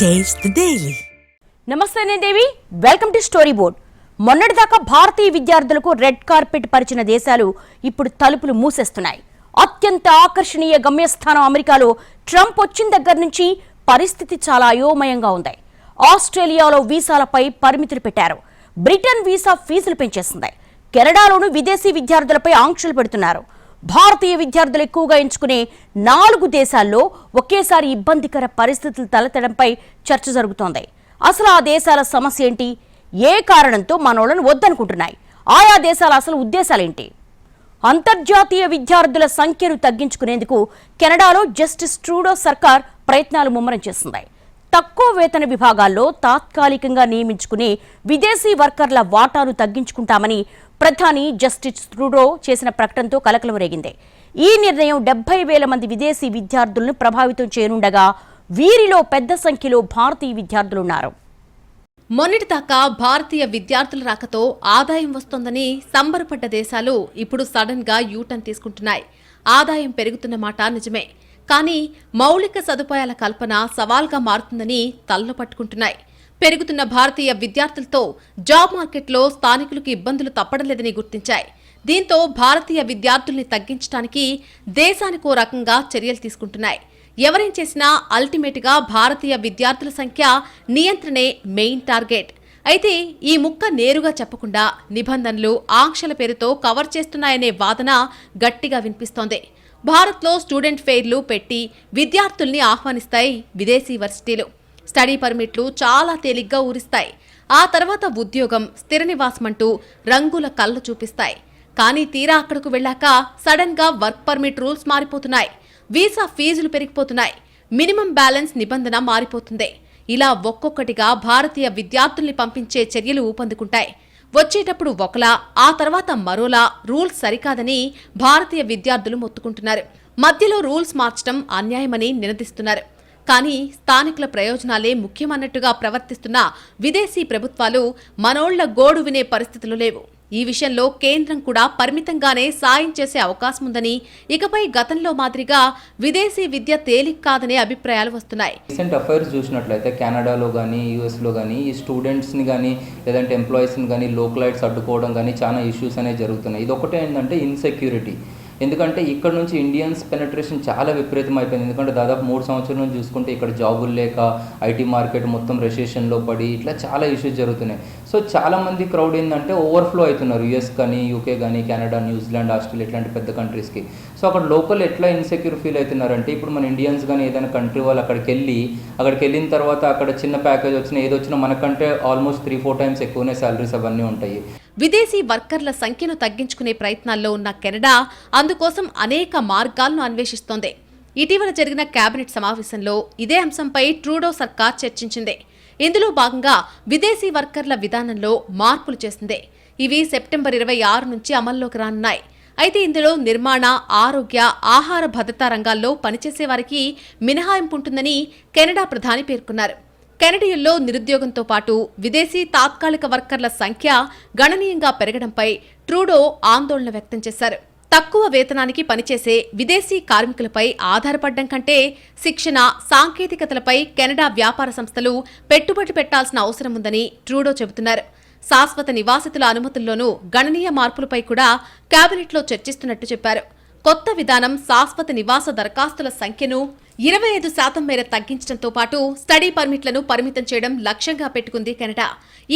Taste daily నమస్తే నేను Devi. Welcome to story board మొన్నటిదాకా భారతీయ విద్యార్థులకు రెడ్ కార్పెట్ పరిచిన దేశాలు ఇప్పుడు తలుపులు మూసేస్తున్నాయి. అత్యంత ఆకర్షణీయ గమ్యస్థానం అమెరికాలో ట్రంప్ వచ్చిన దగ్గర నుంచి పరిస్థితి చాలా అయోమయంగా ఉంది. ఆస్ట్రేలియాలో వీసాలపై పరిమితులు పెట్టారు. బ్రిటన్ వీసా ఫీజులు పెంచేస్తుంది కెనడాలోనూ విదేశీ విద్యార్థులపై ఆంక్షలు పెడుతున్నారు. భారతీయ విద్యార్థులు ఎక్కువగా ఎంచుకునే నాలుగు దేశాల్లో ఒకేసారి ఇబ్బందికర పరిస్థితులు తలెత్తడంపై చర్చ జరుగుతోంది. అసలు ఆ దేశాల సమస్య ఏంటి? ఏ కారణంతో మనోళ్ళను వద్దనుకుంటున్నాయి? ఆయా దేశాల అసలు ఉద్దేశాలేంటి? అంతర్జాతీయ విద్యార్థుల సంఖ్యను తగ్గించుకునేందుకు కెనడాలో జస్టిస్ ట్రూడో సర్కార్ ప్రయత్నాలు ముమ్మరం చేస్తున్నాయి. తక్కువ వేతన విభాగాల్లో తాత్కాలికంగా నియమించుకుని విదేశీ వర్కర్ల వాటాను తగ్గించుకుంటామని ప్రధాని జస్టిస్ ట్రూడో చేసిన ప్రకటనతో కలకలం రేగింది. ఈ నిర్ణయం డెబ్బై వేల మంది విదేశీ విద్యార్థులను ప్రభావితం చేయనుండగా వీరిలో పెద్ద సంఖ్యలో భారతీయ విద్యార్థులున్నారు మొన్నటిదాకా భారతీయ విద్యార్థుల రాకతో ఆదాయం వస్తోందని సంబరపడ్డ దేశాలు ఇప్పుడు సడన్గా యూటర్న్ తీసుకుంటున్నాయి. ఆదాయం పెరుగుతున్న మాట నిజమే. కానీ మౌలిక సదుపాయాల కల్పన సవాల్గా మారుతుందని తలలు పట్టుకుంటున్నాయి. పెరుగుతున్న భారతీయ విద్యార్థులతో జాబ్ మార్కెట్లో స్థానికులకు ఇబ్బందులు తప్పడం గుర్తించాయి. దీంతో భారతీయ విద్యార్థుల్ని తగ్గించడానికి దేశానికో రకంగా చర్యలు తీసుకుంటున్నాయి. ఎవరేం చేసినా అల్టిమేట్గా భారతీయ విద్యార్థుల సంఖ్య నియంత్రణే మెయిన్ టార్గెట్. అయితే ఈ ముక్క నేరుగా చెప్పకుండా నిబంధనలు ఆంక్షల పేరుతో కవర్ చేస్తున్నాయనే వాదన గట్టిగా వినిపిస్తోంది. భారత్లో స్టూడెంట్ ఫెయిర్లు పెట్టి విద్యార్థుల్ని ఆహ్వానిస్తాయి విదేశీ వర్సిటీలు. స్టడీ పర్మిట్లు చాలా తేలిగ్గా ఊరిస్తాయి. ఆ తర్వాత ఉద్యోగం స్థిర నివాసమంటూ రంగుల కళ్ళు చూపిస్తాయి. కానీ తీరా అక్కడకు వెళ్ళాక సడన్గా వర్క్ పర్మిట్ రూల్స్ మారిపోతున్నాయి. వీసా ఫీజులు పెరిగిపోతున్నాయి. మినిమం బ్యాలెన్స్ నిబంధన మారిపోతుంది. ఇలా ఒక్కొక్కటిగా భారతీయ విద్యార్థుల్ని పంపించే చర్యలు ఊపందుకుంటాయి. వచ్చేటప్పుడు ఒకలా ఆ తర్వాత మరోలా రూల్స్ సరికాదని భారతీయ విద్యార్థులు మొత్తుకుంటున్నారు. మధ్యలో రూల్స్ మార్చడం అన్యాయమని నినదిస్తున్నారు. కానీ స్థానికుల ప్రయోజనాలే ముఖ్యమన్నట్టుగా ప్రవర్తిస్తున్న విదేశీ ప్రభుత్వాలు మనోళ్ళ గోడు వినే పరిస్థితులు లేవు. ఈ విషయంలో కేంద్రం కూడా పరిమితంగానే సాయం చేసే అవకాశం ఉందని ఇకపై గతంలో మాదిరిగా విదేశీ విద్య తేలిక కాదనే అభిప్రాయాలు వస్తున్నాయి. రీసెంట్ అఫైర్స్ చూసినట్లయితే కెనడాలో కానీ యూఎస్లో కానీ ఈ స్టూడెంట్స్ని కానీ లేదంటే ఎంప్లాయీస్ని కానీ లోకలైట్స్ అడ్డుకోవడం కానీ చాలా ఇష్యూస్ అనేవి జరుగుతున్నాయి. ఇది ఒకటే ఏంటంటే ఇన్సెక్యూరిటీ ఎందుకంటే ఇక్కడ నుంచి ఇండియన్స్ పెనట్రేషన్ చాలా విపరీతం అయిపోయింది. ఎందుకంటే దాదాపు మూడు సంవత్సరాల నుంచి చూసుకుంటే ఇక్కడ జాబులు లేక ఐటీ మార్కెట్ మొత్తం రెసెషన్లో పడి ఇట్లా చాలా ఇష్యూస్ జరుగుతున్నాయి. సో చాలా మంది క్రౌడ్ ఏంటంటే ఓవర్ఫ్లో అవుతున్నారు యుఎస్ కానీ యూకే కానీ కెనడా న్యూజిలాండ్ ఆస్ట్రేలియా ఇట్లాంటి పెద్ద కంట్రీస్కి సో అక్కడ లోకల్ ఎట్లా ఇన్సెక్యూర్ ఫీల్ అవుతున్నారంటే ఇప్పుడు మన ఇండియన్స్ కానీ ఏదైనా కంట్రీ వాళ్ళు అక్కడికి వెళ్ళి అక్కడికి వెళ్ళిన తర్వాత అక్కడ చిన్న ప్యాకేజ్ వచ్చినా ఏది వచ్చినా మనకంటే ఆల్మోస్ట్ త్రీ ఫోర్ టైమ్స్ ఎక్కువనే శాలరీస్ అవన్నీ ఉంటాయి. విదేశీ వర్కర్ల సంఖ్యను తగ్గించుకునే ప్రయత్నాల్లో ఉన్న కెనడా అందుకోసం అనేక మార్గాలను అన్వేషిస్తోంది. ఇటీవల జరిగిన కేబినెట్ సమావేశంలో ఇదే అంశంపై ట్రూడో సర్కార్ చర్చించింది. ఇందులో భాగంగా విదేశీ వర్కర్ల విధానంలో మార్పులు చేసింది. ఇవి సెప్టెంబర్ ఇరవై ఆరు నుంచి అమల్లోకి రానున్నాయి. అయితే ఇందులో నిర్మాణ ఆరోగ్య ఆహార భద్రతా రంగాల్లో పనిచేసే వారికి మినహాయింపు ఉంటుందని కెనడా ప్రధాని పేర్కొన్నారు. కెనడియన్లో నిరుద్యోగంతో పాటు విదేశీ తాత్కాలిక వర్కర్ల సంఖ్య గణనీయంగా పెరగడంపై ట్రూడో ఆందోళన వ్యక్తం చేశారు. తక్కువ వేతనానికి పనిచేసే విదేశీ కార్మికులపై ఆధారపడడం కంటే శిక్షణ సాంకేతికతలపై కెనడా వ్యాపార సంస్థలు పెట్టుబడి పెట్టాల్సిన అవసరం ఉందని ట్రూడో చెబుతున్నారు. శాశ్వత నివాసితుల అనుమతుల్లోనూ గణనీయ మార్పులపై కూడా కేబినెట్లో చర్చిస్తున్నట్టు చెప్పారు. కొత్త విధానం శాశ్వత నివాస దరఖాస్తుల సంఖ్యను ఇరవై ఐదు శాతం మేర తగ్గించడంతో పాటు స్టడీ పర్మిట్లను పరిమితం చేయడం లక్ష్యంగా పెట్టుకుంది కెనడా.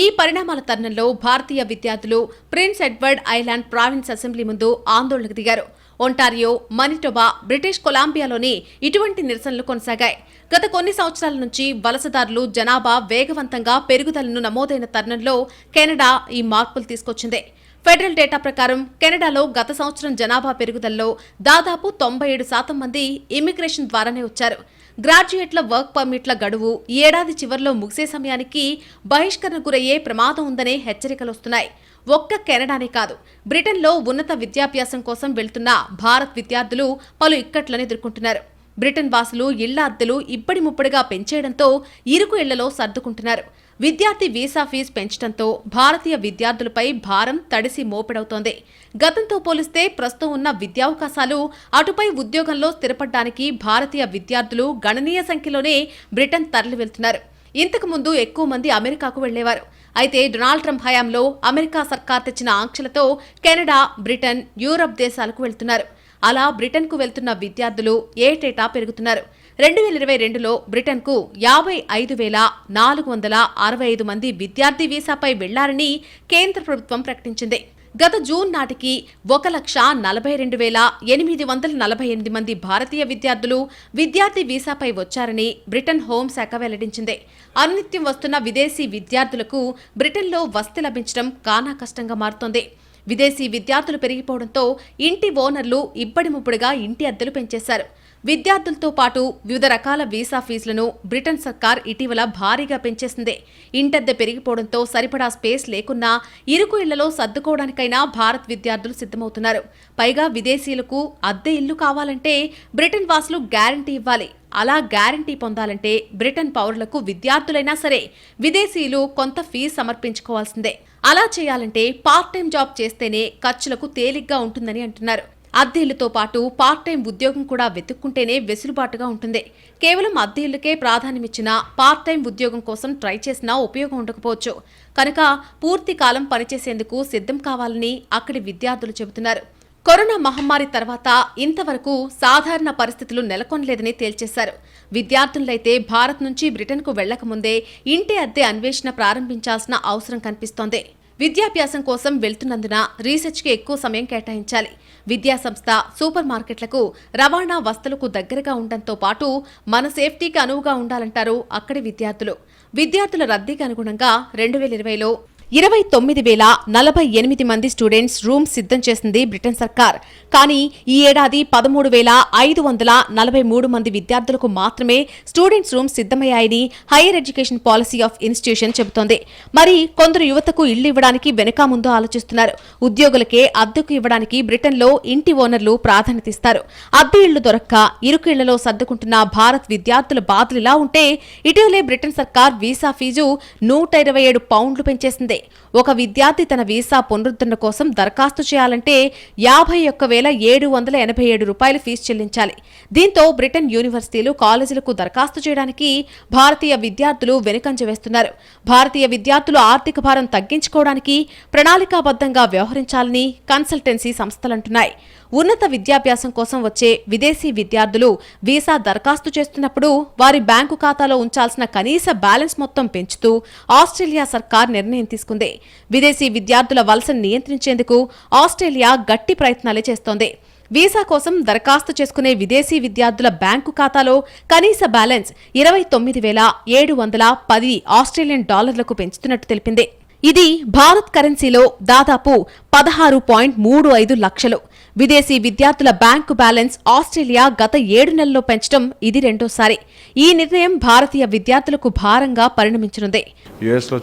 ఈ పరిణామాల తరుణంలో భారతీయ విద్యార్థులు Prince Edward Island province assembly ముందు ఆందోళనకు దిగారు. ఒంటారియో మనిటోబా బ్రిటిష్ కొలాంబియాలోని ఇటువంటి నిరసనలు కొనసాగాయి. గత కొన్ని సంవత్సరాల నుంచి వలసదారులు జనాభా వేగవంతంగా పెరుగుదలను నమోదైన తరుణంలో కెనడా ఈ మార్పులు తీసుకొచ్చింది. ఫెడరల్ డేటా ప్రకారం కెనడాలో గత సంవత్సరం జనాభా పెరుగుదలలో దాదాపు తొంభై ఏడు శాతం మంది ఇమిగ్రేషన్ ద్వారానే వచ్చారు. గ్రాడ్యుయేట్ల వర్క్ పర్మిట్ల గడువు ఏడాది చివరిలో ముగిసే సమయానికి బహిష్కరణ గురయ్యే ప్రమాదం ఉందనే హెచ్చరికలు వస్తున్నాయి. ఒక్క కెనడానే కాదు బ్రిటన్లో ఉన్నత విద్యాభ్యాసం కోసం వెళ్తున్న భారత్ విద్యార్థులు పలు ఇక్కట్లను ఎదుర్కొంటున్నారు. బ్రిటన్ వాసులు ఇళ్ళ అద్దెలు ఇబ్బడి ముప్పడిగా పెంచేయడంతో ఇరుకు ఇళ్ళలో సర్దుకుంటున్నారు. విద్యార్థి వీసా ఫీజు పెంచడంతో భారతీయ విద్యార్థులపై భారం తడిసి మోపెడవుతోంది. గతంతో పోలిస్తే ప్రస్తుతం ఉన్న విద్యావకాశాలు అటుపై ఉద్యోగంలో స్థిరపడడానికి భారతీయ విద్యార్థులు గణనీయ సంఖ్యలోనే బ్రిటన్ తరలి వెళ్తున్నారు ఇంతకు ముందు ఎక్కువ మంది అమెరికాకు వెళ్ళేవారు. అయితే డొనాల్డ్ ట్రంప్ హయాంలో అమెరికా సర్కార్ తెచ్చిన ఆంక్షలతో కెనడా బ్రిటన్ యూరప్ దేశాలకు వెళ్తున్నారు. అలా బ్రిటన్కు వెళ్తున్న విద్యార్థులు ఏటేటా పెరుగుతున్నారు. రెండు వేల ఇరవై రెండులో బ్రిటన్కు యాభై ఐదు వేల నాలుగు వందల అరవై ఐదు మంది విద్యార్థి వీసాపై వెళ్ళారని కేంద్ర ప్రభుత్వం ప్రకటించింది. గత జూన్ నాటికి ఒక లక్ష నలభై రెండు వేల ఎనిమిది వందల నలభై ఎనిమిది మంది భారతీయ విద్యార్థులు విద్యార్థి వీసాపై వచ్చారని బ్రిటన్ హోంశాఖ వెల్లడించింది. అనునిత్యం వస్తున్న విదేశీ విద్యార్థులకు బ్రిటన్లో వసతి లభించడం కానా కష్టంగా మారుతోంది. విదేశీ విద్యార్థులు పెరిగిపోవడంతో ఇంటి ఓనర్లు ఇబ్బడి ముబ్బడిగా ఇంటి అద్దెలు పెంచేశారు. విద్యార్థులతో పాటు వివిధ రకాల వీసా ఫీజులను బ్రిటన్ సర్కార్ ఇటీవల భారీగా పెంచేసింది. ఇంటద్దె పెరిగిపోవడంతో సరిపడా స్పేస్ లేకున్నా ఇరుకు ఇళ్ళలో సర్దుకోవడానికైనా భారత్ విద్యార్థులు సిద్ధమవుతున్నారు. పైగా విదేశీయులకు అద్దె ఇల్లు కావాలంటే బ్రిటన్ వాసులు గ్యారంటీ ఇవ్వాలి. అలా గ్యారంటీ పొందాలంటే బ్రిటన్ పౌరులకు విద్యార్థులైనా సరే విదేశీయులు కొంత ఫీజు సమర్పించుకోవాల్సిందే. అలా చేయాలంటే పార్ట్ టైం జాబ్ చేస్తేనే ఖర్చులకు తేలిగ్గా ఉంటుందని అంటున్నారు. అద్దెళ్ళతో పాటు పార్ట్ టైం ఉద్యోగం కూడా వెతుక్కుంటేనే వెసులుబాటుగా ఉంటుంది. కేవలం అద్దెళ్ళకే ప్రాధాన్యమిచ్చిన పార్ట్ టైం ఉద్యోగం కోసం ట్రై చేసినా ఉపయోగం ఉండకపోవచ్చు. కనుక పూర్తి కాలం పనిచేసేందుకు సిద్ధం కావాలని అక్కడి విద్యార్థులు చెబుతున్నారు. కరోనా మహమ్మారి తర్వాత ఇంతవరకు సాధారణ పరిస్థితులు నెలకొనలేదని తేల్చేశారు. విద్యార్థులైతే భారత్ నుంచి బ్రిటన్కు వెళ్ళకముందే ఇంటి అద్దె అన్వేషణ ప్రారంభించాల్సిన అవసరం కనిపిస్తోంది. విద్యాభ్యాసం కోసం వెళ్తున్నందున రీసెర్చ్కి ఎక్కువ సమయం కేటాయించాలి. విద్యా సంస్థ సూపర్ మార్కెట్లకు రవాణా వస్తువులకు దగ్గరగా ఉండడంతో పాటు మన సేఫ్టీకి అనువుగా ఉండాలంటారు అక్కడి విద్యార్థులు. విద్యార్థుల రద్దీకి అనుగుణంగా రెండు వేల ఇరవైలో ఇరవై తొమ్మిది వేల నలభై ఎనిమిది మంది స్టూడెంట్స్ రూమ్ సిద్ధం చేసింది బ్రిటన్ సర్కార్. కానీ ఈ ఏడాది పదమూడు వేల ఐదు వందల నలభై మూడు మంది విద్యార్థులకు మాత్రమే students room సిద్ధమయ్యాయని higher education policy of institution చెబుతోంది. మరి కొందరు యువతకు ఇళ్ళు ఇవ్వడానికి వెనుక ముందు ఆలోచిస్తున్నారు. ఉద్యోగులకే అద్దెకు ఇవ్వడానికి బ్రిటన్లో ఇంటి ఓనర్లు ప్రాధాన్యత ఇస్తారు. అద్దె ఇళ్ళు దొరక్క ఇరుకు ఇళ్ళలో సర్దుకుంటున్న భారత్ విద్యార్థుల బాధలు ఇలా ఉంటే ఇటీవలే బ్రిటన్ సర్కార్ వీసా ఫీజు నూట ఇరవై ఏడు పౌండ్లు పెంచేసింది. ఒక విద్యార్థి తన వీసా పునరుద్ధరణ కోసం దరఖాస్తు చేయాలంటే యాభై ఒక్క వేల ఏడు వందల ఎనభై ఏడు రూపాయలు ఫీజు చెల్లించాలి. దీంతో బ్రిటన్ యూనివర్సిటీలు కాలేజీలకు దరఖాస్తు చేయడానికి భారతీయ విద్యార్థులు వెనుకంజ వేస్తున్నారు. భారతీయ విద్యార్థులు ఆర్థిక భారం తగ్గించుకోవడానికి ప్రణాళికాబద్ధంగా వ్యవహరించాలని కన్సల్టెన్సీ సంస్థలంటున్నాయి. ఉన్నత విద్యాభ్యాసం కోసం వచ్చే విదేశీ విద్యార్థులు వీసా దరఖాస్తు చేస్తున్నప్పుడు వారి బ్యాంకు ఖాతాలో ఉంచాల్సిన కనీస బ్యాలెన్స్ మొత్తం పెంచుతూ ఆస్ట్రేలియా సర్కార్ నిర్ణయం తీసుకుంది. విదేశీ విద్యార్థుల వలసను నియంత్రించేందుకు ఆస్ట్రేలియా గట్టి ప్రయత్నాలే చేస్తోంది. వీసా కోసం దరఖాస్తు చేసుకునే విదేశీ విద్యార్థుల బ్యాంకు ఖాతాలో కనీస బ్యాలెన్స్ ఇరవై తొమ్మిది వేల ఏడు వందల పది ఆస్ట్రేలియన్ డాలర్లకు పెంచుతున్నట్టు తెలిపింది. ఇది భారత్ కరెన్సీలో దాదాపు పదహారు పాయింట్ మూడు ఐదు లక్షలు. విదేశీ విద్యార్థుల బ్యాంకు బ్యాలెన్స్ ఆస్ట్రేలియా గత ఏడు నెలల్లో పెంచడం ఇది రెండోసారి. ఈ నిర్ణయం భారతీయ విద్యార్థులకు భారంగా పరిణమించనుంది. యుఎస్లో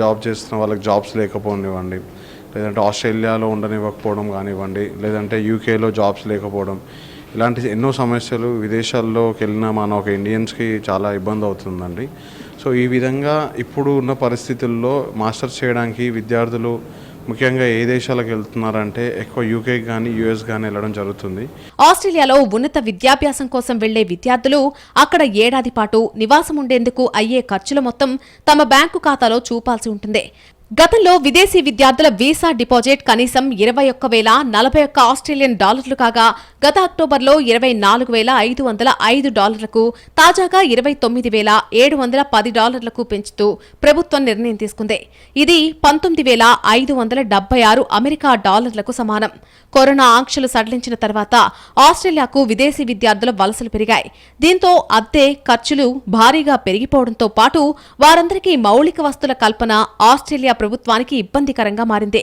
జాబ్ చేస్తున్న వాళ్ళకి జాబ్స్ లేకపోనివ్వండి. లేదంటే ఆస్ట్రేలియాలో ఉండనివ్వకపోవడం కానివ్వండి. లేదంటే యూకేలో జాబ్స్ లేకపోవడం. ఇలాంటి ఎన్నో సమస్యలు విదేశాల్లోకి వెళ్ళిన మన ఒక ఇండియన్స్కి చాలా ఇబ్బంది అవుతుందండి. సో ఈ విధంగా ఇప్పుడు ఉన్న పరిస్థితుల్లో మాస్టర్స్ చేయడానికి విద్యార్థులు ముఖ్యంగా ఏ దేశాలకు వెళ్తున్నారంటే ఎక్కువ యూకే కానీ యూఎస్ కానీ వెళ్ళడం జరుగుతుంది. ఆస్ట్రేలియాలో ఉన్నత విద్యాభ్యాసం కోసం వెళ్ళే విద్యార్థులు అక్కడ ఏడాది పాటు నివాసం ఉండేందుకు అయ్యే ఖర్చుల మొత్తం తమ బ్యాంకు ఖాతాలో చూపాల్సి ఉంటుంది. గతంలో విదేశీ విద్యార్థుల వీసా డిపాజిట్ కనీసం ఇరవై ఒక్క వేల నలభై ఒక్క ఆస్ట్రేలియన్ డాలర్లు కాగా గత అక్టోబర్లో ఇరవై నాలుగు వేల ఐదు వందల ఐదు డాలర్లకు తాజాగా ఇరవై తొమ్మిది వేల ఏడు వందల పది డాలర్లకు పెంచుతూ ప్రభుత్వం నిర్ణయం తీసుకుంది. ఇది పంతొమ్మిది వేల ఐదు వందల డెబ్బై ఆరు అమెరికా డాలర్లకు సమానం. కరోనా ఆంక్షలు సడలించిన తర్వాత ఆస్ట్రేలియాకు విదేశీ విద్యార్థుల వలసలు పెరిగాయి. దీంతో అద్దె ఖర్చులు భారీగా పెరిగిపోవడంతో పాటు వారందరికీ మౌలిక వస్తుల కల్పన ఆస్ట్రేలియా ప్రభుత్వానికి ఇబ్బందికరంగా మారింది.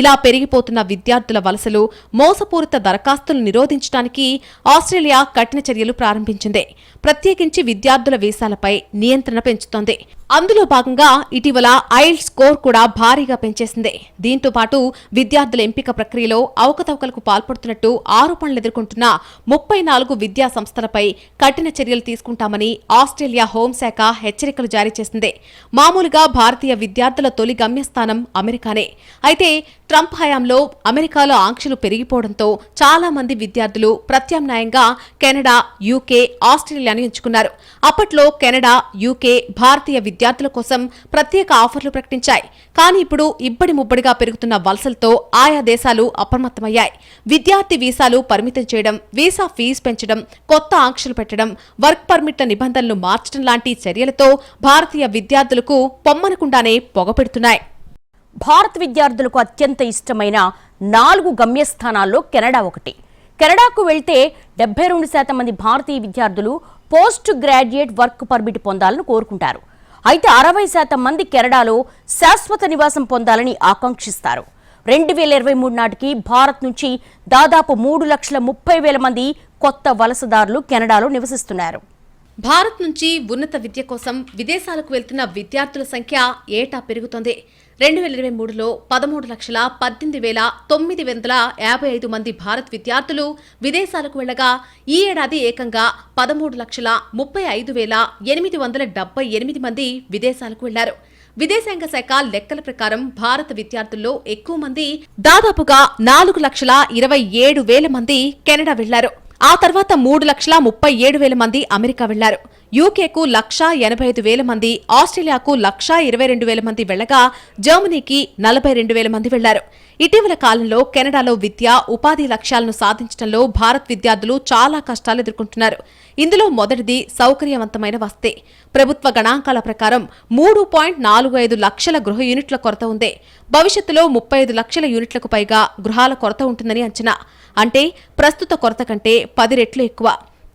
ఇలా పెరిగిపోతున్న విద్యార్థుల వలసలు మోసపూరిత దరఖాస్తులు నిరోధించడానికి ఆస్ట్రేలియా కఠిన చర్యలు ప్రారంభించింది. ప్రత్యేకించి విద్యార్థుల వీసాలపై నియంత్రణ పెంచుతోంది. అందులో భాగంగా ఇటీవల ఐల్ స్కోర్ కూడా భారీగా పెంచేసింది. దీంతో పాటు విద్యార్థుల ఎంపిక ప్రక్రియలో అవకతవకలకు పాల్పడుతున్నట్టు ఆరోపణలు ఎదుర్కొంటున్న ముప్పై నాలుగు విద్యా సంస్థలపై కఠిన చర్యలు తీసుకుంటామని ఆస్ట్రేలియా హోంశాఖ హెచ్చరికలు జారీ చేసింది. మామూలుగా భారతీయ విద్యార్థుల తొలి గమ్యస్థానం అమెరికానే. అయితే ట్రంప్ హయాంలో అమెరికాలో ఆంక్షలు పెరిగిపోవడంతో చాలా మంది విద్యార్థులు ప్రత్యామ్నాయంగా కెనడా యూకే ఆస్ట్రేలియా ఆస్ట్రేలియాను ఎంచుకున్నారు అప్పట్లో కెనడా యూకే భారతీయ విద్యార్థుల కోసం ప్రత్యేక ఆఫర్లు ప్రకటించాయి. కానీ ఇప్పుడు ఇబ్బడి ముబ్బడిగా పెరుగుతున్న వలసలతో ఆయా దేశాలు అప్రమత్తమయ్యాయి. విద్యార్థి వీసాలు పరిమితం చేయడం వీసా ఫీజు పెంచడం కొత్త ఆంక్షలు పెట్టడం వర్క్ పర్మిట్ల నిబంధనలు మార్చడం లాంటి చర్యలతో భారతీయ విద్యార్థులకు పొమ్మనకుండానే పొగపెడుతున్నాయి. భారత్ విద్యార్థులకు అత్యంత ఇష్టమైన నాలుగు గమ్యస్థానాల్లో కెనడా ఒకటి. కెనడాకు వెళ్తే డెబ్బై రెండు శాతం మంది భారతీయ విద్యార్థులు పోస్ట్ గ్రాడ్యుయేట్ వర్క్ పర్మిట్ పొందాలని కోరుకుంటారు. అయితే అరవై శాతం మంది కెనడాలో శాశ్వత నివాసం పొందాలని ఆకాంక్షిస్తారు. రెండు వేల ఇరవై మూడు నాటికి భారత్ నుంచి దాదాపు మూడు లక్షల ముప్పై వేల మంది కొత్త వలసదారులు కెనడాలో నివసిస్తున్నారు. భారత్ నుంచి ఉన్నత విద్య కోసం విదేశాలకు వెళ్తున్న విద్యార్థుల సంఖ్య ఏటా పెరుగుతోంది. రెండు వేల ఇరవై మూడులో పదమూడు లక్షల పద్దెనిమిది వేల తొమ్మిది వందల యాభై ఐదు మంది భారత్ విద్యార్థులు విదేశాలకు వెళ్ళగా ఈ ఏడాది ఏకంగా పదమూడు లక్షల ముప్పై ఐదు వేల ఎనిమిది వందల డెబ్బై ఎనిమిది మంది విదేశాలకు వెళ్ళారు విదేశాంగ శాఖ లెక్కల ప్రకారం భారత విద్యార్థుల్లో ఎక్కువ మంది దాదాపుగా నాలుగు లక్షల ఇరవై ఏడు వేల మంది కెనడా వెళ్ళారు ఆ తర్వాత మూడు లక్షల ముప్పై ఏడు వేల మంది అమెరికా వెళ్ళారు. యూకేకు లక్షా ఎనభై ఐదు వేల మంది ఆస్ట్రేలియాకు లక్షా ఇరవై రెండు వేల మంది వెళ్ళగా జర్మనీకి నలభై రెండు వేల మంది వెళ్ళారు. ఇటీవల కాలంలో కెనడాలో విద్య ఉపాధి లక్ష్యాలను సాధించడంలో భారత్ విద్యార్థులు చాలా కష్టాలు ఎదుర్కొంటున్నారు. ఇందులో మొదటిది సౌకర్యవంతమైన వస్తే. ప్రభుత్వ గణాంకాల ప్రకారం మూడు పాయింట్ నాలుగు ఐదు లక్షల గృహ యూనిట్ల కొరత ఉంది. భవిష్యత్తులో ముప్పై ఐదు లక్షల యూనిట్లకు పైగా గృహాల కొరత ఉంటుందని అంచనా. అంటే ప్రస్తుత కొరత కంటే పది రెట్లు ఎక్కువ.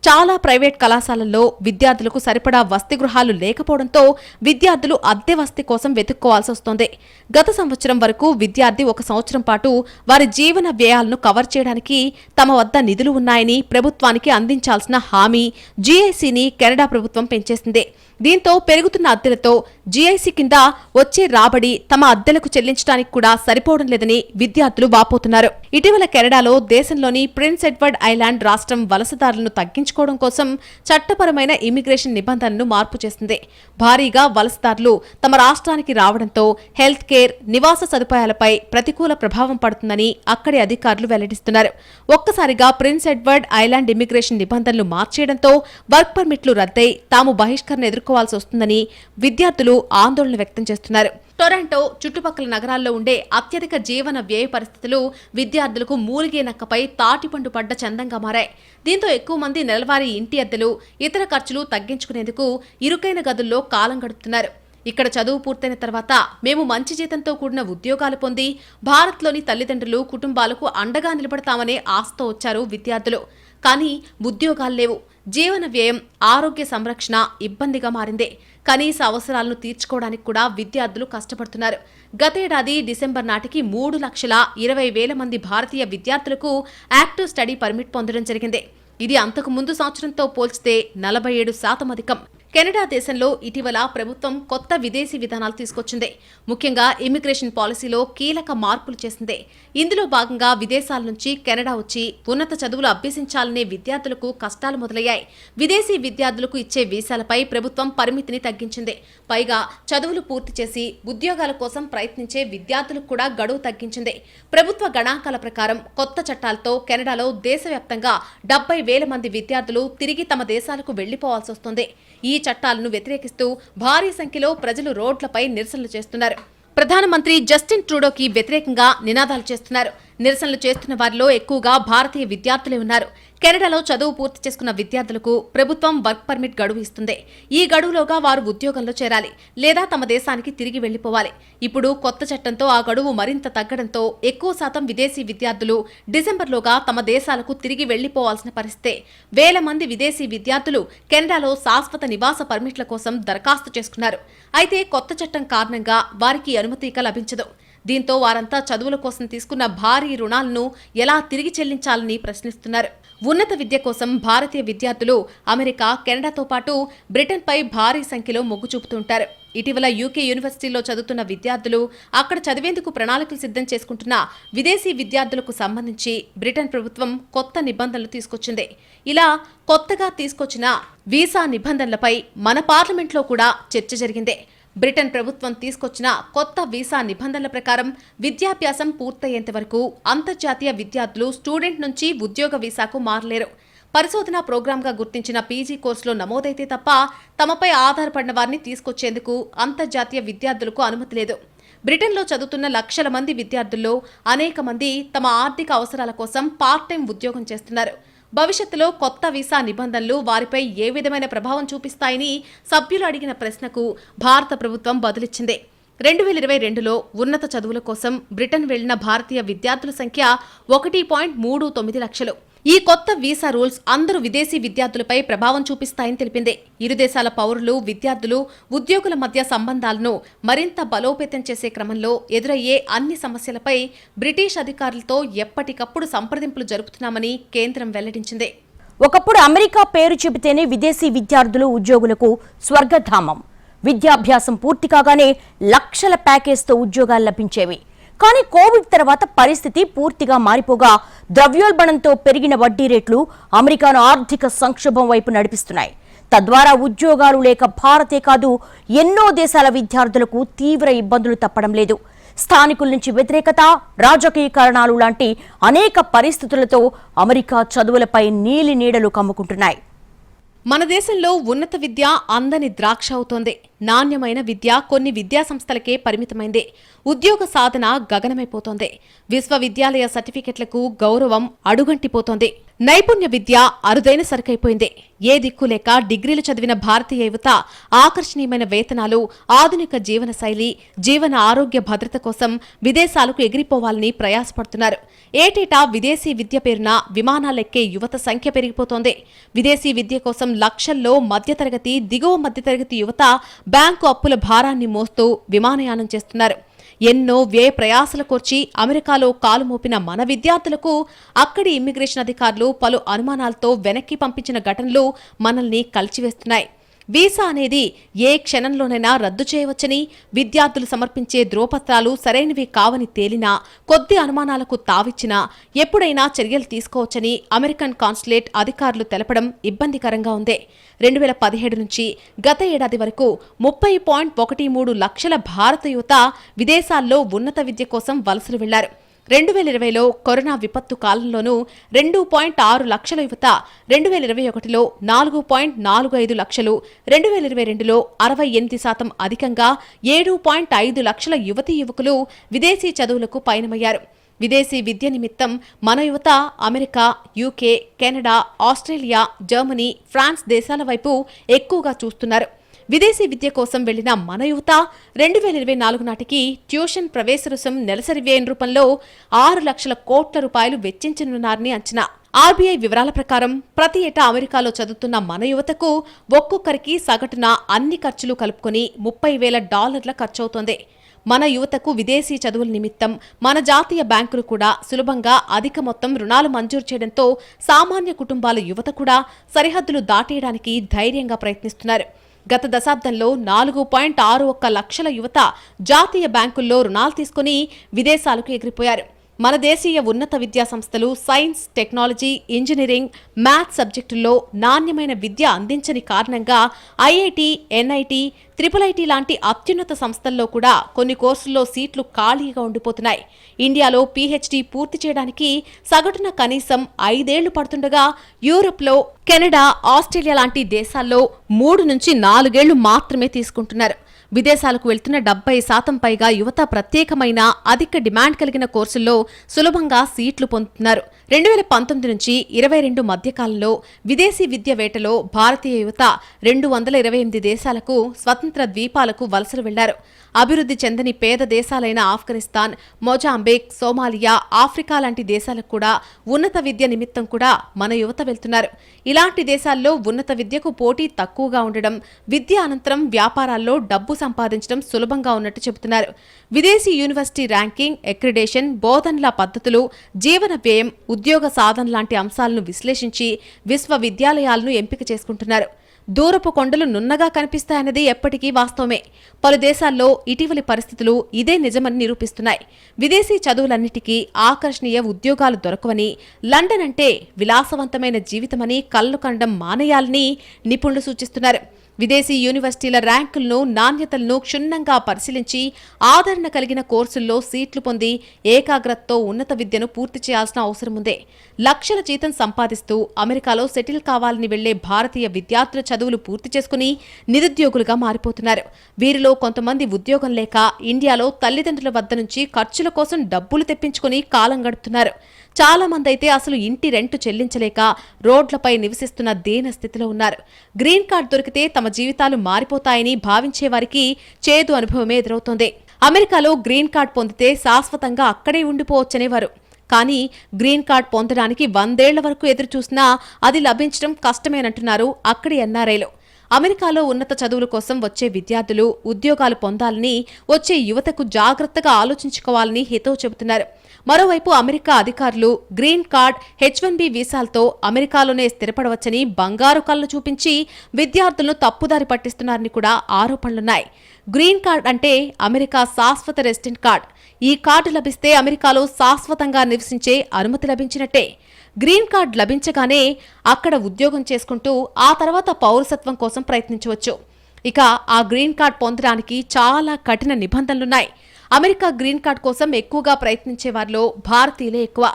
చాలా ప్రైవేట్ కళాశాలల్లో విద్యార్థులకు సరిపడా వసతి గృహాలు లేకపోవడంతో విద్యార్థులు అద్దె వసతి కోసం వెతుక్కోవాల్సి వస్తోంది. గత సంవత్సరం వరకు విద్యార్థి ఒక సంవత్సరం పాటు వారి జీవన వ్యయాలను కవర్ చేయడానికి తమ వద్ద నిధులు ఉన్నాయని ప్రభుత్వానికి అందించాల్సిన హామీ జీఐసీని కెనడా ప్రభుత్వం పెంచేసింది. దీంతో పెరుగుతున్న అద్దెలతో జీఐసీ కింద వచ్చే రాబడి తమ అద్దెలకు చెల్లించడానికి కూడా సరిపోవడం లేదని విద్యార్థులు వాపోతున్నారు. ఇటీవల కెనడాలో దేశంలోని ప్రిన్స్ ఎడ్వర్డ్ ఐలాండ్ రాష్ట్రం వలసదారులను తప్పించుకోవడం కోసం చట్టపరమైన ఇమిగ్రేషన్ నిబంధనలను మార్పు చేసింది. భారీగా వలసదారులు తమ రాష్ట్రానికి రావడంతో హెల్త్ కేర్ నివాస సదుపాయాలపై ప్రతికూల ప్రభావం పడుతుందని అక్కడి అధికారులు వెల్లడిస్తున్నారు. ఒక్కసారిగా ప్రిన్స్ ఎడ్వర్డ్ ఐలాండ్ ఇమిగ్రేషన్ నిబంధనలు మార్చేయడంతో వర్క్ పర్మిట్లు రద్దై తాము బహిష్కరణ ఎదుర్కోవాల్సి వస్తుందని విద్యార్థులు ఆందోళన వ్యక్తం చేస్తున్నారు. టొరంటో చుట్టుపక్కల నగరాల్లో ఉండే అత్యధిక జీవన వ్యయ పరిస్థితులు విద్యార్థులకు మూలిగే నక్కపై తాటిపండు పడ్డ చందంగా మారాయి. దీంతో ఎక్కువ మంది నెలవారీ ఇంటి అద్దెలు ఇతర ఖర్చులు తగ్గించుకునేందుకు ఇరుకైన గదుల్లో కాలం గడుపుతున్నారు. ఇక్కడ చదువు పూర్తయిన తర్వాత మేము మంచి జీతంతో కూడిన ఉద్యోగాలు పొంది భారత్లోని తల్లిదండ్రులు కుటుంబాలకు అండగా నిలబడతామనే ఆశతో వచ్చారు విద్యార్థులు. కానీ ఉద్యోగాలు లేవు. జీవన వ్యయం ఆరోగ్య సంరక్షణ ఇబ్బందిగా మారింది. కనీస అవసరాలను తీర్చుకోవడానికి కూడా విద్యార్థులు కష్టపడుతున్నారు. గతేడాది డిసెంబర్ నాటికి మూడు లక్షల ఇరవై వేల మంది భారతీయ విద్యార్థులకు యాక్టివ్ స్టడీ పర్మిట్ పొందడం జరిగింది. ఇది అంతకు ముందు సంవత్సరంతో పోల్చితే నలభై ఏడు శాతం అధికం. కెనడా దేశంలో ఇటీవల ప్రభుత్వం కొత్త విదేశీ విధానాలు తీసుకొచ్చింది. ముఖ్యంగా ఇమిగ్రేషన్ పాలసీలో కీలక మార్పులు చేసింది. ఇందులో భాగంగా విదేశాల నుంచి కెనడా వచ్చి ఉన్నత చదువులు అభ్యసించాలనే విద్యార్థులకు కష్టాలు మొదలయ్యాయి. విదేశీ విద్యార్థులకు ఇచ్చే వీసాలపై ప్రభుత్వం పరిమితిని తగ్గించింది. పైగా చదువులు పూర్తి చేసి ఉద్యోగాల కోసం ప్రయత్నించే విద్యార్థులకు కూడా గడువు తగ్గించింది. ప్రభుత్వ గణాంకాల ప్రకారం కొత్త చట్టాలతో కెనడాలో దేశవ్యాప్తంగా డెబ్బై వేల మంది విద్యార్థులు తిరిగి తమ దేశాలకు వెళ్ళిపోవాల్సి వస్తుంది. ఈ చట్టాలను వ్యతిరేకిస్తూ భారీ సంఖ్యలో ప్రజలు రోడ్లపై నిరసనలు చేస్తున్నారు. ప్రధానమంత్రి జస్టిన్ ట్రూడోకి వ్యతిరేకంగా నినాదాలు చేస్తున్నారు. నిరసనలు చేస్తున్న వారిలో ఎక్కువగా భారతీయ విద్యార్థులే ఉన్నారు. కెనడాలో చదువు పూర్తి చేసుకున్న విద్యార్థులకు ప్రభుత్వం వర్క్ పర్మిట్ గడువు ఇస్తుంది. ఈ గడువులోగా వారు ఉద్యోగంలో చేరాలి లేదా తమ దేశానికి తిరిగి వెళ్ళిపోవాలి ఇప్పుడు కొత్త చట్టంతో ఆ గడువు మరింత తగ్గడంతో ఎక్కువ శాతం విదేశీ విద్యార్థులు డిసెంబర్లోగా తమ దేశాలకు తిరిగి వెళ్ళిపోవాల్సిన పరిస్థితే వేల మంది విదేశీ విద్యార్థులు కెనడాలో శాశ్వత నివాస పర్మిట్ల కోసం దరఖాస్తు చేసుకున్నారు. అయితే కొత్త చట్టం కారణంగా వారికి అనుమతి ఇక లభించదు. దీంతో వారంతా చదువుల కోసం తీసుకున్న భారీ రుణాలను ఎలా తిరిగి చెల్లించాలని ప్రశ్నిస్తున్నారు. ఉన్నత విద్య కోసం భారతీయ విద్యార్థులు అమెరికా కెనడాతో పాటు బ్రిటన్పై భారీ సంఖ్యలో మొగ్గు చూపుతుంటారు. ఇటీవల యూకే యూనివర్సిటీలో చదువుతున్న విద్యార్థులు అక్కడ చదివేందుకు ప్రణాళికలు సిద్ధం చేసుకుంటున్న విదేశీ విద్యార్థులకు సంబంధించి బ్రిటన్ ప్రభుత్వం కొత్త నిబంధనలు తీసుకొచ్చింది. ఇలా కొత్తగా తీసుకొచ్చిన వీసా నిబంధనలపై మన పార్లమెంట్లో కూడా చర్చ జరిగింది. బ్రిటన్ ప్రభుత్వం తీసుకొచ్చిన కొత్త వీసా నిబంధనల ప్రకారం విద్యాభ్యాసం పూర్తయ్యేంత వరకు అంతర్జాతీయ విద్యార్థులు స్టూడెంట్ నుంచి ఉద్యోగ వీసాకు మారలేరు. పరిశోధన ప్రోగ్రాంగా గుర్తించిన పీజీ కోర్సులో నమోదైతే తప్ప తమపై ఆధారపడిన వారిని తీసుకొచ్చేందుకు అంతర్జాతీయ విద్యార్థులకు అనుమతి లేదు. బ్రిటన్లో చదువుతున్న లక్షల మంది విద్యార్థుల్లో అనేక మంది తమ ఆర్థిక అవసరాల కోసం పార్ట్ టైం ఉద్యోగం చేస్తున్నారు. భవిష్యత్తులో కొత్త వీసా నిబంధనలు వారిపై ఏ విధమైన ప్రభావం చూపిస్తాయని సభ్యులు అడిగిన ప్రశ్నకు భారత ప్రభుత్వం బదులిచ్చింది. రెండు వేల ఇరవై రెండులో ఉన్నత చదువుల కోసం బ్రిటన్ వెళ్ళిన భారతీయ విద్యార్థుల సంఖ్య ఒకటి పాయింట్ మూడు తొమ్మిది లక్షలు. ఈ కొత్త వీసా రూల్స్ అందరూ విదేశీ విద్యార్థులపై ప్రభావం చూపిస్తాయని తెలిపింది. ఇరు దేశాల పౌరులు విద్యార్థులు ఉద్యోగుల మధ్య సంబంధాలను మరింత బలోపేతం చేసే క్రమంలో ఎదురయ్యే అన్ని సమస్యలపై బ్రిటిష్ అధికారులతో ఎప్పటికప్పుడు సంప్రదింపులు జరుపుతున్నామని కేంద్రం వెల్లడించింది. ఒకప్పుడు అమెరికా పేరు చెబితేనే విదేశీ విద్యార్థులు ఉద్యోగులకు స్వర్గధామం. విద్యాభ్యాసం పూర్తి కాగానే లక్షల ప్యాకేజ్తో ఉద్యోగాలు లభించేవి. కానీ కోవిడ్ తర్వాత పరిస్థితి పూర్తిగా మారిపోగా ద్రవ్యోల్బణంతో పెరిగిన వడ్డీ రేట్లు అమెరికాను ఆర్థిక సంక్షోభం వైపు నడిపిస్తున్నాయి. తద్వారా ఉద్యోగాలు లేక భారతే కాదు ఎన్నో దేశాల విద్యార్థులకు తీవ్ర ఇబ్బందులు తప్పడం లేదు. స్థానికుల నుంచి వ్యతిరేకత రాజకీయ కారణాలు లాంటి అనేక పరిస్థితులతో అమెరికా చదువులపై నీలి నీడలు కమ్ముకుంటున్నాయి. మన దేశంలో ఉన్నత విద్య అందని ద్రాక్ష అవుతోంది. నాణ్యమైన విద్య కొన్ని విద్యా సంస్థలకే పరిమితమైంది. ఉద్యోగ సాధన గగనమైపోతోంది. విశ్వవిద్యాలయ సర్టిఫికెట్లకు గౌరవం అడుగంటిపోతోంది. నైపుణ్య విద్య అరుదైన సరుకైపోయింది. ఏ దిక్కు లేక డిగ్రీలు చదివిన భారతీయ యువత ఆకర్షణీయమైన వేతనాలు ఆధునిక జీవన శైలి జీవన ఆరోగ్య భద్రత కోసం విదేశాలకు ఎగిరిపోవాలని ప్రయాసపడుతున్నారు. ఏటేటా విదేశీ విద్య పేరున విమానాలెక్కే యువత సంఖ్య పెరిగిపోతోంది. విదేశీ విద్య కోసం లక్షల్లో మధ్యతరగతి దిగువ మధ్యతరగతి యువత బ్యాంకు అప్పుల భారాన్ని మోస్తూ విమానయానం చేస్తున్నారు. ఎన్నో వ్యయ ప్రయాసల కోర్చి అమెరికాలో కాలు మోపిన మన విద్యార్థులకు అక్కడి ఇమ్మిగ్రేషన్ అధికారులు పలు అనుమానాలతో వెనక్కి పంపించిన ఘటనలు మనల్ని కలిచివేస్తున్నాయి. వీసా అనేది ఏ క్షణంలోనైనా రద్దు చేయవచ్చని విద్యార్థులు సమర్పించే ధ్రువపత్రాలు సరైనవి కావని తేలినా కొద్ది అనుమానాలకు తావిచ్చినా ఎప్పుడైనా చర్యలు తీసుకోవచ్చని అమెరికన్ కాన్సులేట్ అధికారులు తెలపడం ఇబ్బందికరంగా ఉంది. రెండు వేల పదిహేడు నుంచి గత ఏడాది వరకు ముప్పై పాయింట్ ఒకటి మూడు లక్షల భారత యువత విదేశాల్లో ఉన్నత విద్య కోసం వలసలు వెళ్ళారు. రెండు వేల ఇరవైలో కరోనా విపత్తు కాలంలోనూ రెండు పాయింట్ ఆరు లక్షల యువత రెండు వేల ఇరవై ఒకటిలో నాలుగు పాయింట్ నాలుగు ఐదు లక్షలు రెండు వేల ఇరవై రెండులో అరవై ఎనిమిది శాతం అధికంగా ఏడు పాయింట్ ఐదు లక్షల యువతీ యువకులు విదేశీ చదువులకు పయనమయ్యారు. విదేశీ విద్య నిమిత్తం మన యువత America UK Canada Australia Germany France దేశాల వైపు ఎక్కువగా చూస్తున్నారు. విదేశీ విద్య కోసం వెళ్ళిన మన యువత రెండు వేల ఇరవై నాలుగు నాటికి ట్యూషన్ ప్రవేశ రుసం నెలసరి వ్యయం రూపంలో ఆరు లక్షల కోట్ల రూపాయలు వెచ్చించనున్నారని అంచనా. ఆర్బీఐ వివరాల ప్రకారం ప్రతి ఏటా అమెరికాలో చదువుతున్న మన యువతకు ఒక్కొక్కరికి సగటున అన్ని ఖర్చులు కలుపుకొని ముప్పై వేల డాలర్ల ఖర్చవుతోంది. మన యువతకు విదేశీ చదువుల నిమిత్తం మన జాతీయ బ్యాంకులు కూడా సులభంగా అధిక మొత్తం రుణాలు మంజూరు చేయడంతో సామాన్య కుటుంబాల యువత కూడా సరిహద్దులు దాటేయడానికి ధైర్యంగా ప్రయత్నిస్తున్నారు. గత దశాబ్దంలో నాలుగు పాయింట్ ఆరు ఒక్క లక్షల యువత జాతీయ బ్యాంకుల్లో రుణాలు తీసుకుని విదేశాలకు ఎగిరిపోయారు. మన దేశీయ ఉన్నత విద్యా సంస్థలు సైన్స్ టెక్నాలజీ ఇంజనీరింగ్ మ్యాథ్స్ సబ్జెక్టుల్లో నాణ్యమైన విద్య అందించని కారణంగా ఐఐటి ఎన్ఐటి త్రిపుల్ ఐటీ లాంటి అత్యున్నత సంస్థల్లో కూడా కొన్ని కోర్సుల్లో సీట్లు ఖాళీగా ఉండిపోతున్నాయి. ఇండియాలో పీహెచ్డీ పూర్తి చేయడానికి సగటున కనీసం ఐదేళ్ళు పడుతుండగా యూరోప్లో కెనడా ఆస్ట్రేలియా లాంటి దేశాల్లో మూడు నుంచి నాలుగేళ్ళు మాత్రమే తీసుకుంటున్నారు. విదేశాలకు వెళ్తున్న డెబ్బై శాతం పైగా యువత ప్రత్యేకమైన అధిక డిమాండ్ కలిగిన కోర్సుల్లో సులభంగా సీట్లు పొందుతున్నారు. రెండు వేల పంతొమ్మిది నుంచి ఇరవై రెండు మధ్యకాలంలో విదేశీ విద్య వేటలో భారతీయ యువత రెండు వందల ఇరవై ఎనిమిది దేశాలకు స్వతంత్ర ద్వీపాలకు వలసలు వెళ్ళారు. అభివృద్ధి చెందని పేద దేశాలైన ఆఫ్ఘనిస్తాన్ మొజాంబిక్ సోమాలియా ఆఫ్రికా లాంటి దేశాలకు కూడా ఉన్నత విద్య నిమిత్తం కూడా మన యువత వెళ్తున్నారు. ఇలాంటి దేశాల్లో ఉన్నత విద్యకు పోటీ తక్కువగా ఉండడం విద్య అనంతరం వ్యాపారాల్లో డబ్బు సంపాదించడం సులభంగా ఉన్నట్టు చెబుతున్నారు. విదేశీ యూనివర్సిటీ ర్యాంకింగ్ ఎక్రిడేషన్ బోధనల పద్ధతులు జీవన వ్యయం ఉద్యోగ సాధన లాంటి అంశాలను విశ్లేషించి విశ్వవిద్యాలయాలను ఎంపిక చేసుకుంటున్నారు. దూరపు కొండలు నున్నగా కనిపిస్తాయన్నది ఎప్పటికీ వాస్తవమే. పలు దేశాల్లో ఇటీవలి పరిస్థితులు ఇదే నిజమని నిరూపిస్తున్నాయి. విదేశీ చదువులన్నిటికీ ఆకర్షణీయ ఉద్యోగాలు దొరకవని లండన్ అంటే విలాసవంతమైన జీవితమని కళ్ళు కండం మానేయాలని నిపుణులు సూచిస్తున్నారు. విదేశీ యూనివర్సిటీల ర్యాంకులను నాణ్యతలను క్షుణ్ణంగా పరిశీలించి ఆదరణ కలిగిన కోర్సుల్లో సీట్లు పొంది ఏకాగ్రతతో ఉన్నత విద్యను పూర్తి చేయాల్సిన అవసరం ఉంది. లక్షల జీతం సంపాదిస్తూ అమెరికాలో సెటిల్ కావాలని వెళ్ళే భారతీయ విద్యార్థుల చదువులు పూర్తి చేసుకుని నిరుద్యోగులుగా మారిపోతున్నారు. వీరిలో కొంతమంది ఉద్యోగం లేక ఇండియాలో తల్లిదండ్రుల వద్ద నుంచి ఖర్చుల కోసం డబ్బులు తెప్పించుకుని కాలం గడుపుతున్నారు. చాలా మంది అయితే అసలు ఇంటి రెంట్ చెల్లించలేక రోడ్లపై నివసిస్తున్న దీన స్థితిలో ఉన్నారు. గ్రీన్ కార్డ్ దొరికితే తమ జీవితాలు మారిపోతాయని భావించే వారికి చేదు అనుభవమే ఎదురవుతోంది. అమెరికాలో గ్రీన్ కార్డ్ పొందితే శాశ్వతంగా అక్కడే ఉండిపోవచ్చనేవారు. కానీ గ్రీన్ కార్డ్ పొందడానికి వందేళ్ళ వరకు ఎదురుచూసినా అది లభించడం కష్టమేనంటున్నారు అక్కడి ఎన్ఆర్ఐలో అమెరికాలో ఉన్నత చదువుల కోసం వచ్చే విద్యార్థులు ఉద్యోగాలు పొందాలని వచ్చే యువతకు జాగ్రత్తగా ఆలోచించుకోవాలని హితవు చెబుతున్నారు. మరోవైపు అమెరికా అధికారులు green card H one B వీసాలతో అమెరికాలోనే స్థిరపడవచ్చని బంగారు కళ్ళు చూపించి విద్యార్థులను తప్పుదారి పట్టిస్తున్నారని కూడా ఆరోపణలున్నాయి. గ్రీన్ కార్డ్ అంటే అమెరికా శాశ్వత రెసిడెంట్ కార్డ్. ఈ కార్డు లభిస్తే అమెరికాలో శాశ్వతంగా నివసించే అనుమతి లభించినట్టే. గ్రీన్ కార్డ్ లభించగానే అక్కడ ఉద్యోగం చేసుకుంటూ ఆ తర్వాత పౌరసత్వం కోసం ప్రయత్నించవచ్చు. ఇక ఆ గ్రీన్ కార్డ్ పొందడానికి చాలా కఠిన నిబంధనలున్నాయి. అమెరికా గ్రీన్ కార్డ్ కోసం ఎక్కువగా ప్రయత్నించే వారిలో భారతీయులే ఎక్కువ.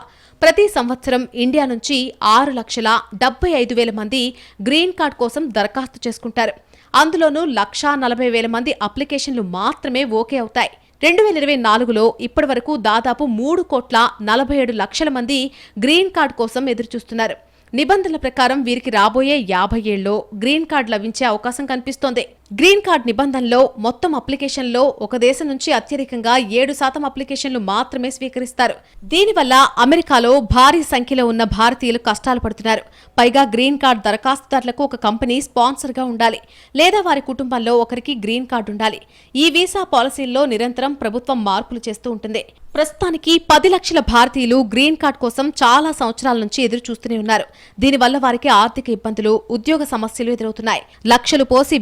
ప్రతి సంవత్సరం ఇండియా నుంచి ఆరు లక్షల డెబ్బై ఐదు వేల మంది గ్రీన్ కార్డ్ కోసం దరఖాస్తు చేసుకుంటారు. అందులోనూ లక్షా నలభై వేల మంది అప్లికేషన్లు మాత్రమే ఓకే అవుతాయి. రెండు వేల ఇరవై నాలుగులో ఇప్పటి వరకు దాదాపు మూడు కోట్ల నలభై ఏడు లక్షల మంది గ్రీన్ కార్డ్ కోసం ఎదురుచూస్తున్నారు. నిబంధనల ప్రకారం వీరికి రాబోయే యాభై ఏళ్ళలో గ్రీన్ కార్డు లభించే అవకాశం కనిపిస్తోంది. గ్రీన్ కార్డ్ నిబంధనలో మొత్తం అప్లికేషన్లో ఒక దేశం నుంచి అత్యధికంగా ఏడు శాతం అప్లికేషన్లు మాత్రమే స్వీకరిస్తారు. దీనివల్ల అమెరికాలో భారీ సంఖ్యలో ఉన్న భారతీయులు కష్టాలు పడుతున్నారు. పైగా గ్రీన్ కార్డ్ దరఖాస్తుదారులకు ఒక కంపెనీ స్పాన్సర్గా ఉండాలి. లేదా వారి కుటుంబంలో ఒకరికి గ్రీన్ కార్డు ఉండాలి. ఈ వీసా పాలసీల్లో నిరంతరం ప్రభుత్వం మార్పులు చేస్తూ ఉంటుంది. ప్రస్తుతానికి పది లక్షల భారతీయులు గ్రీన్ కార్డ్ కోసం చాలా సంవత్సరాల నుంచి ఎదురు చూస్తూనే ఉన్నారు. దీనివల్ల వారికి ఆర్థిక ఇబ్బందులు ఉద్యోగ సమస్యలు ఎదురవుతున్నాయి. లక్షలు పోసి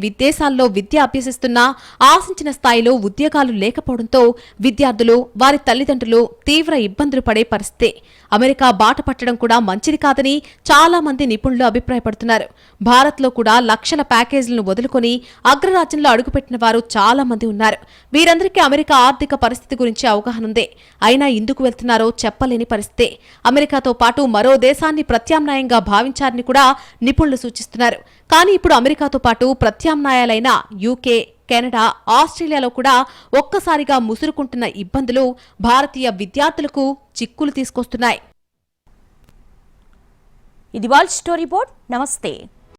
విదేశాల్లో విద్య అభ్యసిస్తున్నా ఆశించిన స్థాయిలో ఉద్యోగాలు లేకపోవడంతో విద్యార్థులు వారి తల్లిదండ్రులు తీవ్ర ఇబ్బందులు పడే పరిస్థితి. అమెరికా బాట పట్టడం కూడా మంచిది కాదని చాలా మంది నిపుణులు అభిప్రాయపడుతున్నారు. భారత్లో కూడా లక్షల ప్యాకేజీలను వదులుకొని అగ్రరాజ్యంలో అడుగుపెట్టిన వారు చాలా మంది ఉన్నారు. వీరందరికీ అమెరికా ఆర్థిక పరిస్థితి గురించి అవగాహన ఉంది. అయినా ఎందుకు వెళ్తున్నారో చెప్పలేని పరిస్థితి. అమెరికాతో పాటు మరో దేశాన్ని ప్రత్యామ్నాయంగా భావించారని కూడా నిపుణులు సూచిస్తున్నారు. కానీ ఇప్పుడు అమెరికాతో పాటు ప్రత్యామ్నాయాలైన యూకే కెనడా ఆస్ట్రేలియాలో కూడా ఒక్కసారిగా ముసురుకుంటున్న ఇబ్బందులు భారతీయ విద్యార్థులకు చిక్కులు తీసుకొస్తున్నాయి. ఇది వాల్ స్టోరీ బోర్డ్ నమస్తే.